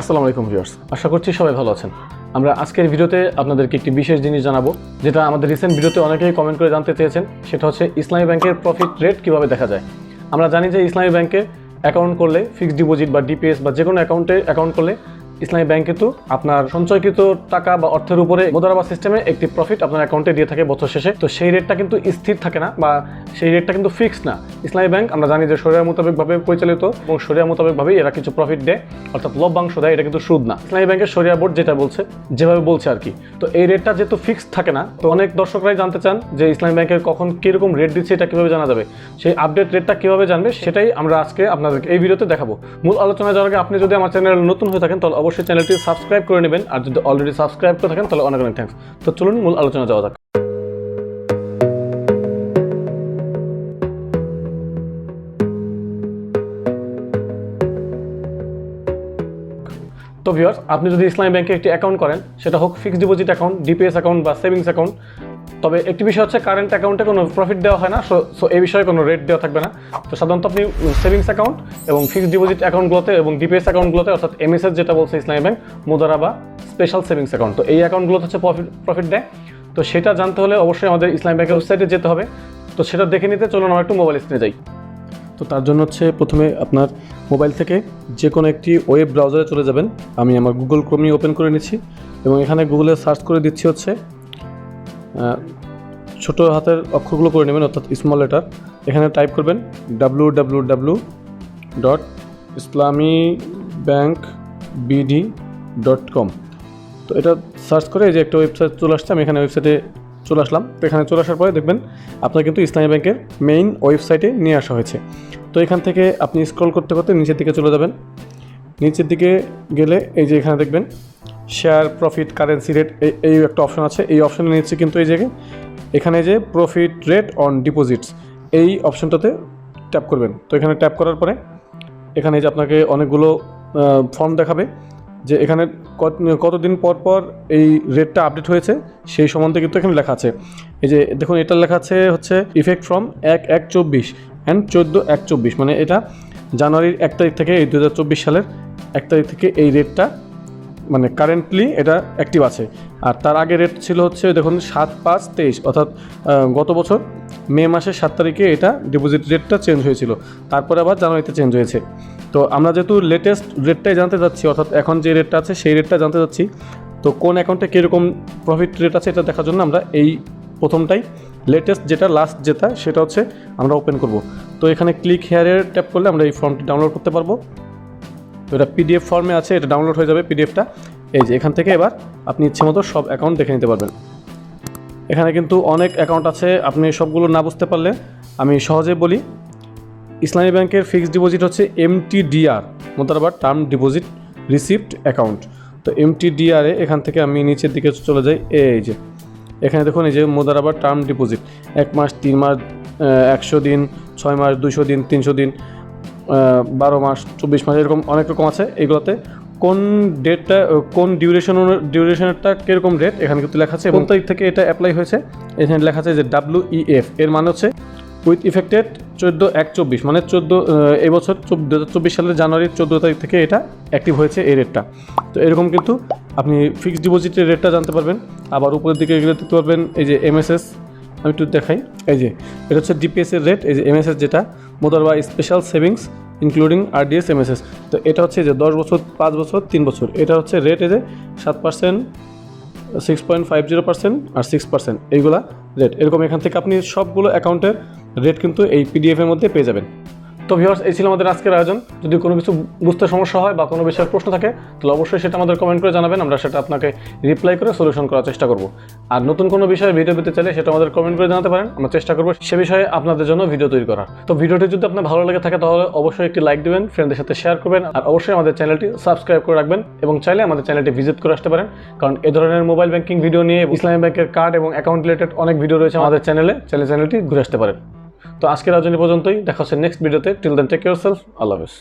আসসালামু আলাইকুম ভিউয়ার্স। আশা করছি সবাই ভালো আছেন। আমরা আজকের ভিডিওতে আপনাদেরকে একটি বিশেষ জিনিস জানাব, যেটা আমাদের রিসেন্ট ভিডিওতে অনেকেই কমেন্ট করে জানতে চেয়েছেন, সেটা হচ্ছে ইসলামী ব্যাংকের প্রফিট রেট কীভাবে দেখা যায়। আমরা জানি যে ইসলামী ব্যাংকে অ্যাকাউন্ট করলে ফিক্সড ডিপোজিট বা ডিপিএস বা যে কোনো অ্যাকাউন্টে অ্যাকাউন্ট করলে ইসলামী ব্যাংক কিন্তু আপনার সঞ্চয়কৃত টাকা বা অর্থের উপরে মোদারাবা সিস্টেমে একটি প্রফিট আপনার অ্যাকাউন্টে দিয়ে থাকে বছর শেষে। তো সেই রেটটা কিন্তু স্থির থাকে না বা সেই রেটটা কিন্তু ফিক্সড না। ইসলামী ব্যাংক, আমরা জানি যে শরিয়া মোতাবেকভাবে পরিচালিত এবং শরিয়া মোতাবেকভাবেই এরা কিছু প্রফিট দেয়, অর্থাৎ লভ্যাংশ দেয়, এটা কিন্তু সুদ না। ইসলামী ব্যাংকের শরিয়া বোর্ড যেটা বলছে, যেভাবে বলছে আর কি। তো এই রেটটা যেহেতু ফিক্সড থাকে না, তো অনেক দর্শকরাই জানতে চান যে ইসলামী ব্যাংকের কখন কীরকম রেট দিচ্ছে, এটা কীভাবে জানা যাবে? সেই আপডেট রেটটা কীভাবে জানবে, সেটাই আমরা আজকে আপনাদেরকে এই ভিডিওতে দেখাবো। মূল আলোচনায় যাওয়ার আগে আপনি যদি আমার চ্যানেল নতুন হয়ে থাকেন, তাহলে অবশ্যই চ্যানেলটি সাবস্ক্রাইব করে নেবেন, আর যদি অলরেডি সাবস্ক্রাইব করে থাকেন, তাহলে অনেক অনেক থ্যাংকস তো চলুন, মূল আলোচনা যাওয়া যাক। তো ভিউয়ার্স আপনি যদি ইসলামী ব্যাংকে একটি অ্যাকাউন্ট করেন, সেটা হোক fixed deposit account DPS account বা সেভিংস অ্যাকাউন্ট তবে একটি বিষয় হচ্ছে কারেন্ট অ্যাকাউন্টে কোনো প্রফিট দেওয়া হয় না সো সো এই বিষয়ে কোনো রেট দেওয়া থাকবে না। তো সাধারণত আপনি সেভিংস অ্যাকাউন্ট এবং ফিক্সড ডিপোজিট অ্যাকাউন্টগুলোতে এবং ডিপিএস অ্যাকাউন্টগুলোতে অর্থাৎ এমএসএস যেটা বলছে ইসলামী ব্যাংক মুদারা বা স্পেশাল সেভিংস অ্যাকাউন্ট তো এই অ্যাকাউন্টগুলোতে হচ্ছে প্রফিট প্রফিট দেয়। তো সেটা জানতে হলে অবশ্যই আমাদের ইসলামী ব্যাংকের ওয়েবসাইটে যেতে হবে। তো সেটা দেখে নিতে চলুন, আমরা একটু মোবাইল স্ক্রিনে যাই। তো তার জন্য হচ্ছে প্রথমে আপনার মোবাইল থেকে যে কোনো একটি ওয়েব ব্রাউজারে চলে যাবেন। আমি আমার গুগল ক্রোমি ওপেন করে নিচ্ছি এবং এখানে গুগলে সার্চ করে দিচ্ছি হচ্ছে ছোট হাতের অক্ষরগুলো করে নেবেন, অর্থাৎ স্মল লেটার এখানে টাইপ করবেন W W W dot Islami bank BD dot com তো এটা সার্চ করে এই যে একটা ওয়েবসাইট চলে আসছে, আমি এখানে ওয়েবসাইটে চলে আসলাম। তো এখানে চলে আসার পরে দেখবেন আপনার কিন্তু ইসলামী ব্যাংকের মেইন ওয়েবসাইটে নিয়ে আসা হয়েছে। তো এখান থেকে আপনি স্ক্রল করতে করতে নিচের দিকে চলে যাবেন। নিচের দিকে গেলে এই যে এখানে দেখবেন শেয়ার প্রফিট কারেন্সি রেট এই একটা অপশন আছে। এই অপশনের নিচে কিন্তু এই জায়গায়, এখানে যে প্রফিট রেট অন ডিপোজিটস এই অপশনটাতে ট্যাপ করবেন। তো এখানে ট্যাপ করার পরে, এখানে যে আপনাকে অনেকগুলো ফর্ম দেখাবে যে এখানে কত, কতদিন পর পর এই রেটটা আপডেট হয়েছে, সেই সম্বন্ধে কিন্তু এখানে লেখা আছে। এই যে, দেখুন এটা লেখা আছে হচ্ছে ইফেক্ট ফ্রম এক এক চব্বিশ অ্যান্ড চোদ্দ এক চব্বিশ। মানে এটা জানুয়ারির এক তারিখ থেকে এই দু হাজার চব্বিশ সালের এক তারিখ থেকে এই রেটটা মানে কারেন্টলি এটা অ্যাক্টিভ আছে। আর তার আগে রেট ছিল হচ্ছে, দেখুন, সাত পাঁচ তেইশ, অর্থাৎ গত বছর মে মাসের সাত তারিখে এটা ডিপোজিট রেটটা চেঞ্জ হয়েছিল। তারপরে আবার জানুয়ারিতে চেঞ্জ হয়েছে। তো আমরা যেহেতু লেটেস্ট রেটটাই জানতে যাচ্ছি, অর্থাৎ এখন যে রেটটা আছে, সেই রেটটা জানতে যাচ্ছি। তো কোন অ্যাকাউন্টে কীরকম প্রফিট রেট আছে এটা দেখার জন্য আমরা এই প্রথমটাই লেটেস্ট যেটা লাস্ট যেটা, সেটা হচ্ছে আমরা ওপেন করব। তো এখানে ক্লিক হেয়ারে ট্যাপ করলে আমরা এই ফর্মটি ডাউনলোড করতে পারব। তো এটা পিডিএফ ফর্মে আছে, এটা ডাউনলোড হয়ে যাবে পিডিএফটা এই যে এখান থেকে এবার আপনি ইচ্ছে মতো সব অ্যাকাউন্ট দেখে নিতে পারবেন। এখানে কিন্তু অনেক অ্যাকাউন্ট আছে, আপনি সবগুলো না বুঝতে পারলে আমি সহজে বলি। ইসলামী ব্যাংকের ফিক্সড ডিপোজিট হচ্ছে এমটিডিআর মোতারাবার টার্ম ডিপোজিট রিসিপ্ট অ্যাকাউন্ট তো এমটিডিআরে এখান থেকে আমি নিচের দিকে চলে যাই, এই যে। এখানে দেখুন, এই যে মোদারাবার টার্ম ডিপোজিট এক মাস, তিন মাস একশো দিন, ছয় মাস, দুশো দিন, তিনশো দিন। বারো মাস চব্বিশ মাস এরকম অনেক রকম আছে এগুলোতে। কোন ডেটটা কোন ডিউরেশন ডিউরেশনেরটা কীরকম রেট এখানে কিন্তু লেখা আছে কোন তারিখ থেকে এটা অ্যাপ্লাই হয়েছে? এখানে লেখা আছে যে ডাব্লিউ ইএফ এর মানে হচ্ছে উইথ ইফেক্টেড চোদ্দ এক চব্বিশ মানে চোদ্দ এবছর বছর দু হাজার চব্বিশ সালের জানুয়ারির চোদ্দ তারিখ থেকে এটা অ্যাক্টিভ হয়েছে এই রেটটা তো এরকম কিন্তু আপনি ফিক্সড ডিপোজিটের রেটটা জানতে পারবেন আবার উপরের দিকে গেলে দেখতে পারবেন এই যে এমএসএস আমি একটু দেখাই এই যে এটা হচ্ছে ডিপিএসের রেট এই যে এমএসএস যেটা মোদার বা স্পেশাল সেভিংস ইনক্লুডিং আর আরডিএস এমএসএস তো এটা হচ্ছে যে দশ বছর, পাঁচ বছর, তিন বছর। এটা হচ্ছে রেট এজে সাত percent six point five zero percent আর সিক্স পার্সেন্ট এইগুলা রেট এরকম এখান থেকে আপনি সবগুলো অ্যাকাউন্টের রেট কিন্তু এই পিডিএফের মধ্যে পেয়ে যাবেন। তো ভিউয়ার্স এই ছিল আমাদের আজকের আয়োজন। যদি কোনো কিছু বুঝতে সমস্যা হয় বা কোনো বিষয়ের প্রশ্ন থাকে, তাহলে অবশ্যই সেটা আমাদের কমেন্ট করে জানাবেন, আমরা সেটা আপনাকে রিপ্লাই করে সলিউশন করার চেষ্টা করব। আর নতুন কোনো বিষয়ে ভিডিও পেতে চাইলে সেটা আমাদের কমেন্ট করে জানাতে পারেন, আমরা চেষ্টা করব সে বিষয়ে আপনাদের জন্য ভিডিও তৈরি করার। তো ভিডিওটি যদি আপনার ভালো লেগে থাকে, তাহলে অবশ্যই একটি লাইক দেবেন ফ্রেন্ডদের সাথে শেয়ার করবেন, আর অবশ্যই আমাদের চ্যানেলটি সাবস্ক্রাইব করে রাখবেন, এবং চাইলে আমাদের চ্যানেলটি ভিজিট করে আসতে পারেন, কারণ এ ধরনের মোবাইল ব্যাংকিং ভিডিও নিয়ে ইসলামী ব্যাংকের কার্ড এবং অ্যাকাউন্ট রিলেটেড অনেক ভিডিও রয়েছে আমাদের চ্যানেলে চ্যানেল চ্যানেলটি ঘুরে আসতে পারেন। তো আজকের আজনী পর্যন্তই। দেখা হচ্ছে নেক্সট ভিডিওতে till then take yourself আল্লাহ হাফেজ।